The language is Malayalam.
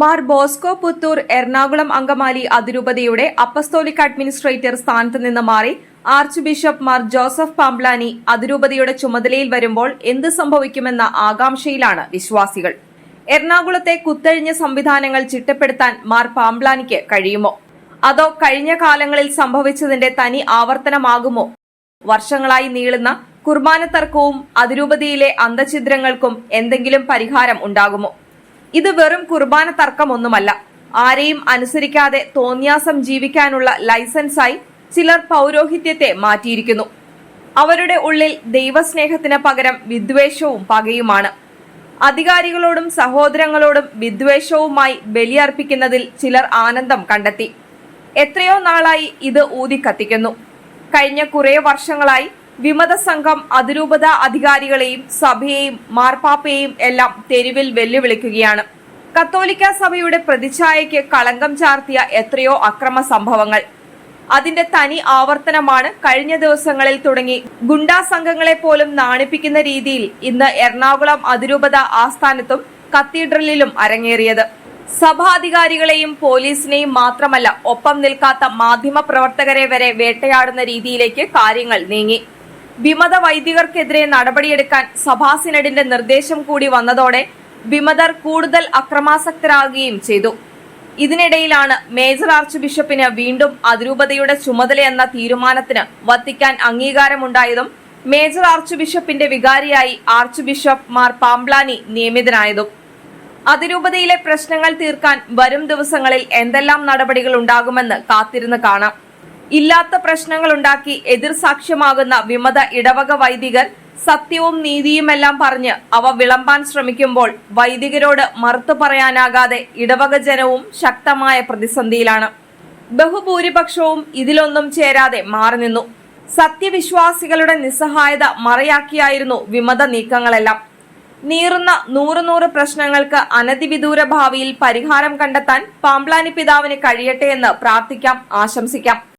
മാർ ബോസ്കോ പുത്തൂർ എറണാകുളം അങ്കമാലി അതിരൂപതയുടെ അപ്പസ്തോലിക് അഡ്മിനിസ്ട്രേറ്റർ സ്ഥാനത്ത് നിന്ന് മാറി archbishop Mar Joseph Pamplany അതിരൂപതയുടെ ചുമതലയിൽ വരുമ്പോൾ എന്ത് സംഭവിക്കുമെന്ന ആകാംക്ഷയിലാണ് വിശ്വാസികൾ. എറണാകുളത്തെ കുത്തഴിഞ്ഞ സംവിധാനങ്ങൾ ചിട്ടപ്പെടുത്താൻ മാർ പാംബ്ലാനിക്ക് കഴിയുമോ? അതോ കഴിഞ്ഞ കാലങ്ങളിൽ സംഭവിച്ചതിന്റെ തനി ആവർത്തനമാകുമോ? വർഷങ്ങളായി നീളുന്ന കുർബാന തർക്കവും അതിരൂപതയിലെ അന്തഛിദ്രങ്ങൾക്കും എന്തെങ്കിലും പരിഹാരം ഉണ്ടാകുമോ? ഇത് വെറും കുർബാന തർക്കമൊന്നുമല്ല. ആരെയും അനുസരിക്കാതെ തോന്യാസം ജീവിക്കാനുള്ള ലൈസൻസായി ചിലർ പൗരോഹിത്യത്തെ മാറ്റിയിരിക്കുന്നു. അവരുടെ ഉള്ളിൽ ദൈവസ്നേഹത്തിന് പകരം വിദ്വേഷവും പകയുമാണ്. അധികാരികളോടും സഹോദരങ്ങളോടും വിദ്വേഷവുമായി ബലിയർപ്പിക്കുന്നതിൽ ചിലർ ആനന്ദം കണ്ടെത്തി. എത്രയോ നാളായി ഇത് ഊതിക്കത്തിക്കുന്നു. കഴിഞ്ഞ കുറേ വർഷങ്ങളായി വിമത സംഘം അതിരൂപത അധികാരികളെയും സഭയെയും മാർപ്പാപ്പയെയും എല്ലാം തെരുവിൽ വെല്ലുവിളിക്കുകയാണ്. കത്തോലിക്ക സഭയുടെ പ്രതിച്ഛായയ്ക്ക് കളങ്കം ചാർത്തിയ എത്രയോ അക്രമ സംഭവങ്ങൾ. അതിന്റെ തനി ആവർത്തനമാണ് കഴിഞ്ഞ ദിവസങ്ങളിൽ തുടങ്ങി ഗുണ്ടാ സംഘങ്ങളെ പോലും നാണിപ്പിക്കുന്ന രീതിയിൽ ഇന്ന് എറണാകുളം അതിരൂപത ആസ്ഥാനത്തും കത്തീഡ്രലിലും അരങ്ങേറിയത്. സഭാധികാരികളെയും പോലീസിനെയും മാത്രമല്ല ഒപ്പം നിൽക്കാത്ത മാധ്യമ പ്രവർത്തകരെ വരെ വേട്ടയാടുന്ന രീതിയിലേക്ക് കാര്യങ്ങൾ നീങ്ങി. വിമത വൈദികർക്കെതിരെ നടപടിയെടുക്കാൻ സഭാസിനഡിന്റെ നിർദ്ദേശം കൂടി വന്നതോടെ വിമതർ കൂടുതൽ അക്രമാസക്തരാകുകയും ചെയ്തു. ഇതിനിടയിലാണ് മേജർ ആർച്ച് ബിഷപ്പിന് വീണ്ടും അതിരൂപതയുടെ ചുമതലയെന്ന തീരുമാനത്തിന് വത്തിക്കാൻ അംഗീകാരമുണ്ടായതും മേജർ ആർച്ച് ബിഷപ്പിന്റെ വികാരിയായി ആർച്ച് ബിഷപ്പ് മാർ പാംബ്ലാനി നിയമിതനായതും. അതിരൂപതയിലെ പ്രശ്നങ്ങൾ തീർക്കാൻ വരും ദിവസങ്ങളിൽ എന്തെല്ലാം നടപടികൾ ഉണ്ടാകുമെന്ന് കാത്തിരുന്ന് കാണാം. ഇല്ലാത്ത പ്രശ്നങ്ങൾ ഉണ്ടാക്കി എതിർ സാക്ഷ്യമാകുന്ന വിമത ഇടവക വൈദികർ സത്യവും നീതിയുമെല്ലാം പറഞ്ഞ് അവ വിളമ്പാൻ ശ്രമിക്കുമ്പോൾ വൈദികരോട് മറുത്തു പറയാനാകാതെ ഇടവക ജനവും ശക്തമായ പ്രതിസന്ധിയിലാണ്. ബഹുഭൂരിപക്ഷവും ഇതിലൊന്നും ചേരാതെ മാറി നിന്നു. സത്യവിശ്വാസികളുടെ നിസ്സഹായത മറയാക്കിയായിരുന്നു വിമത നീക്കങ്ങളെല്ലാം. നീറുന്ന നൂറ് നൂറ് പ്രശ്നങ്ങൾക്ക് അനതിവിദൂര ഭാവിയിൽ പരിഹാരം കണ്ടെത്താൻ പാംപ്ലാനി പിതാവിന് കഴിയട്ടെ എന്ന് പ്രാർത്ഥിക്കാം ആശംസിക്കാം.